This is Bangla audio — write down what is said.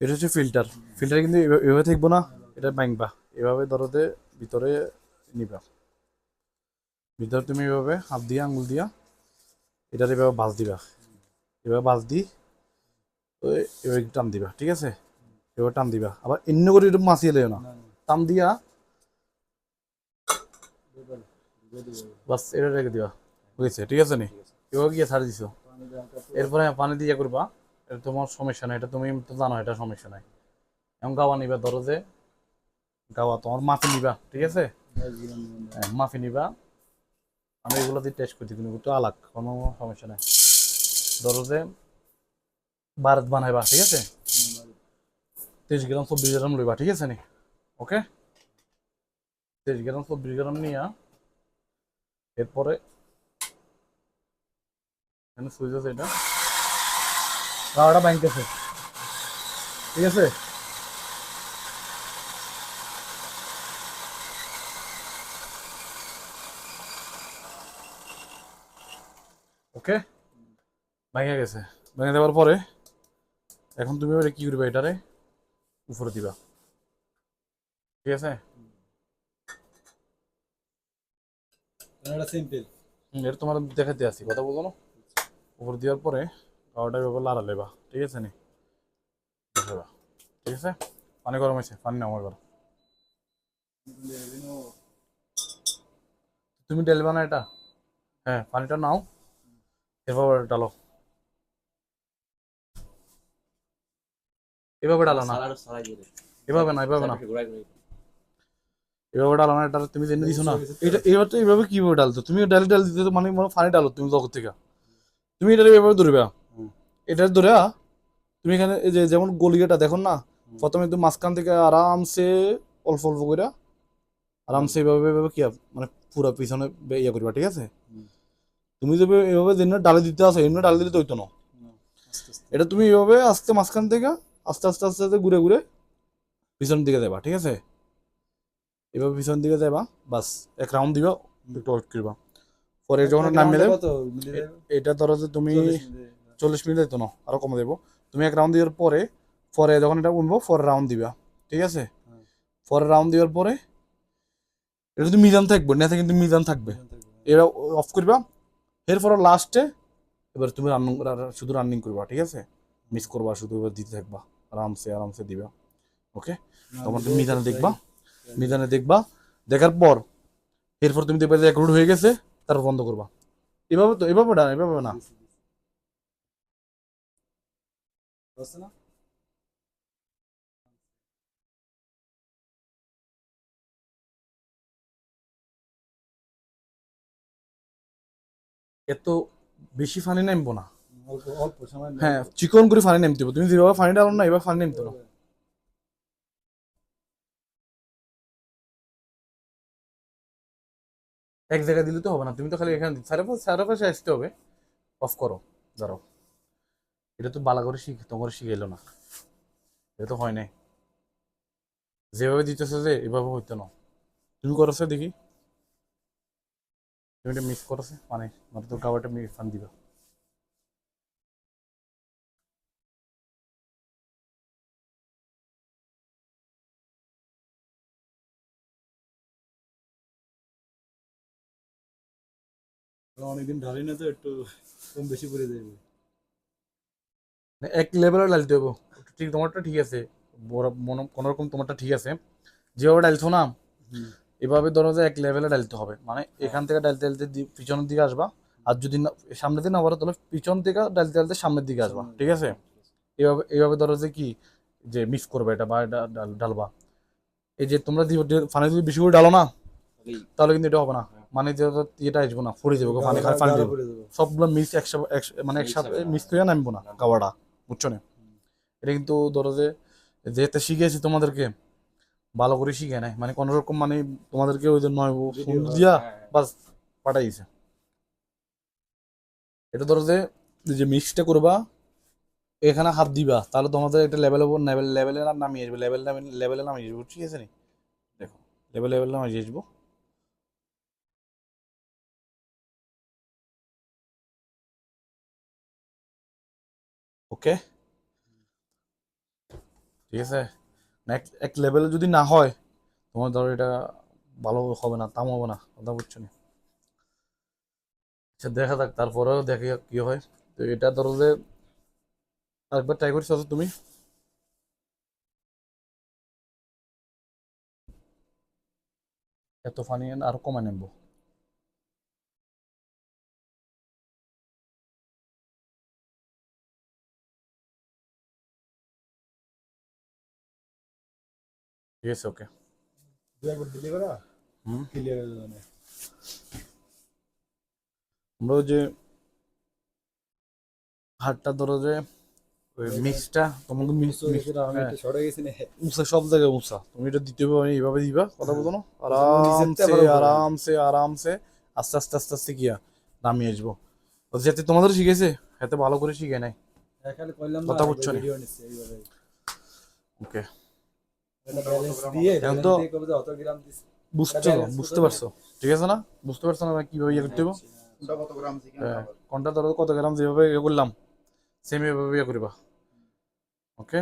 এটা হচ্ছে ফিল্টার ফিল্টার কিন্তু এভাবে- থাকব না, এটা ভাঙবা। এভাবে ধরোতে ভিতরে নিবা। ভিতরে তুমি এভাবে হাত দিয়া আঙুল দিয়া এটার এভাবে বাজ দিবা। এভাবে বাজ দি, তো এভাবে টান দিবা, ঠিক আছে? এভাবে টান দিবা। আবার এন্য করে একটু মাছিয়ে লেও না। টান দিয়া বাস এটা রেখে দিবা। বুঝেছে? ঠিক আছে নি? এভাবে গিয়ে ছাড়ি দিছো। এরপরে পানি দিয়ে করবা। এটা তোমার সমস্যা নাই এটা তুমি তো জানো এটা সমস্যা নাই। এমন গাওয়া নিবা ধরো যে গাওয়া তোমার মাফি নিবা ঠিক আছে? হ্যাঁ, মাফি নিবা। আমি এগুলো দিয়ে টেস্ট করছি কিন্তু একটু আলাগ কোনো সমস্যা নাই। ধরো যে ভারত বানাইবা ঠিক আছে? তেইশ গ্রাম চব্বিশ গ্রাম লইবা ঠিক আছে নি? ওকে? তেইশ গ্রাম চব্বিশ গ্রাম নিয়া এরপরে এখানে সুইচ আছে এটা। গাওয়াটা ব্যাংকেছে ঠিক আছে? ওকে? ভেঙে গেছে। ভেঙে দেওয়ার পরে এখন তুমি কি করবে? এটারে উপরে দিবা। ঠিক আছে? এটা সিম্পল এটা তোমার দেখাতে আসি। কথা বলো না? উপরে দেওয়ার পরে গাওয়াটা এভাবে লাড়া লেবা ঠিক আছে নি? দেখাবা ঠিক আছে? পানি গরম হয়েছে পানি নাও এবার তুমি ঢেলবা না এটা। হ্যাঁ পানিটা নাও। এভাবে ডালো। এভাবে ডালো না। এভাবে না এভাবে না। এভাবে ডালো না এটা তুমি জেনে দিছো না। এটা এবার তো এইভাবে কীভাবে ডালতো তুমি ডালি ডাল দিতে মানে মনে পানি ডালো তুমি জগৎ থেকে। তুমি এটা এভাবে ধরবে। এটা ধরে তুমি এখানে এই যে যেমন গলিয়াটা দেখো না প্রথমে একটু মাঝখান থেকে আরামসে অল্প অল্প করে আরামসে এভাবে এভাবে কি মানে পুরো পিছনে ইয়ে করবা ঠিক আছে? তুমি যদি এভাবে যেন ডালে দিতে আসো এমনি ডালে দিলে তো হইতো না। এটা তুমি এভাবে আস্তে মাঝখান থেকে আস্তে আস্তে আস্তে আস্তে ঘুরে ঘুরে পিছনের দিকে যাবা ঠিক আছে? এভাবে পিছন দিকে যাবা বাস এক রাউন্ড দিবা একটু ওয়েট করবা। পরে যখন নামিয়ে দেবে মিলি? এটা ধরো যে তুমি চল্লিশ মিনিট দিতো না আরও কমে দেবো তুমি এক রাউন্ড দেওয়ার পরে পরে যখন এটা উঠবো পরে রাউন্ড দিবা ঠিক আছে? হ্যাঁ। পরে রাউন্ড দেওয়ার পরে এটা কিন্তু মিজান থাকবে নেতা কিন্তু মিজান থাকবে। এরা অফ করবা এরপর লাস্টে এবার তুমি রান্নিং শুধু রানিং করবা ঠিক আছে? মিস করবা শুধু এবার দিতে থাকবা আরামসে আরামসে দিবা ওকে তখন তুমি মিজানে দেখবা মিজানে দেখবা দেখার পর এরপর তুমি দেখবে যে এক রুট হয়ে গেছে তারপর বন্ধ করবা। এভাবে তো এভাবে না এভাবে না। বুঝছ না? এত বেশি পানি নামবো না। হ্যাঁ চিকন করে পানি নামতে হবে। তুমি যেভাবে পানি ডালো না এবার পানি নামতো না এক জায়গায় দিলে তো হবে না। তুমি তো খালি এখানে সারা পাশে আসতে হবে। অফ করো ধরো এটা তো বালা করে শিখ, তোমার শিখাইলো না। এটা তো হয় নাই। যেভাবে দিতেছে যে, এভাবে হইতো না। তুমি করছে দেখি। তুমি এটা মিক্স করছে? মানে মানে তো কাবারটা মিক্স ফান দিবা। অনেকদিন ঢালি না তো একটু কম বেশি করে মানে এক লেভেলের ডালতে হব। ঠিক তোমারটা ঠিক আছে। কোনো রকম তোমারটা ঠিক আছে। যেভাবে ডালছো না এভাবে ধরো যে এক লেভেলে ডালতে হবে। মানে এখান থেকে ডালতে ডালতে পিছনের দিকে আসবা। আর যদি না সামনের দিকে না পারো তাহলে পিছন থেকে ডালতে ডালতে সামনের দিকে আসবা। ঠিক আছে? এভাবে এভাবে ধরো যে কি? যে মিক্স করবে এটা বা এটা ডালবা। এই যে তোমরা পানি যদি বেশি করে ডালো না তাহলে কিন্তু এটা হবে না। মানে যে এটা আসব না যাব পানি পানি পড়ে যাবে। সবগুলো মিক্স একসাথে একস- মানে একসাথে মিস করে নামবো না কাবাটা বুঝছ না? এটা কিন্তু ধরো যে যেতে শিখেছি তোমাদেরকে ভালো করে শিখে নাই। মানে কোনো রকম মানে তোমাদেরকে ওই যে নয় ফোন দিয়া বাস পাঠাইছে। এটা ধরো যে যে মিক্সটা করবা এখানে হাত দিবা তাহলে তোমাদের একটা লেভেল লেভেল লেভেলে নামিয়ে আসবে। লেভেল লেভেলে নামিয়ে আসবে ঠিক আছে নি? দেখো লেভেল লেভেল নামিয়ে আসব। ওকে ঠিক আছে? এক এক লেভেলে যদি না হয়, তোমার ধরো এটা ভালো হবে না তাম হবে না, কথা বুঝছ না? আচ্ছা দেখা যাক, তারপরেও দেখে কি হয়। তো এটা ধরো যে আরেকবার ট্রাই করছ তুমি? এত ফানি আরও কমে নেব। আছে ওকে আমরা যে হাটটা ধরো যে মিক্সটা তোমাকে মিক্স শর্ট হয়ে। উঁচা সব জায়গায় উঁচা তুমি এটা ভাবে এইভাবে দিবা কথা না। আরামসে আরামসে আরামসে আস্তে আস্তে আস্তে আস্তে গিয়া নামিয়ে আসব। যাতে তোমাদের শিখেছে? এতে ভালো করে শিখে নাই। হ্যাঁ, কথা বুঝছ ওকে দিয়ে অত গ্রাম দিছি বুঝছ বুঝতে পারছ ঠিক আছে না বুঝতে পারছ না কীভাবে ইয়ে করতে হবে কত গ্রাম কোনটা ধরো কত গ্রাম যেভাবে ইয়ে করলাম সেম এভাবে ইয়ে করিবা ওকে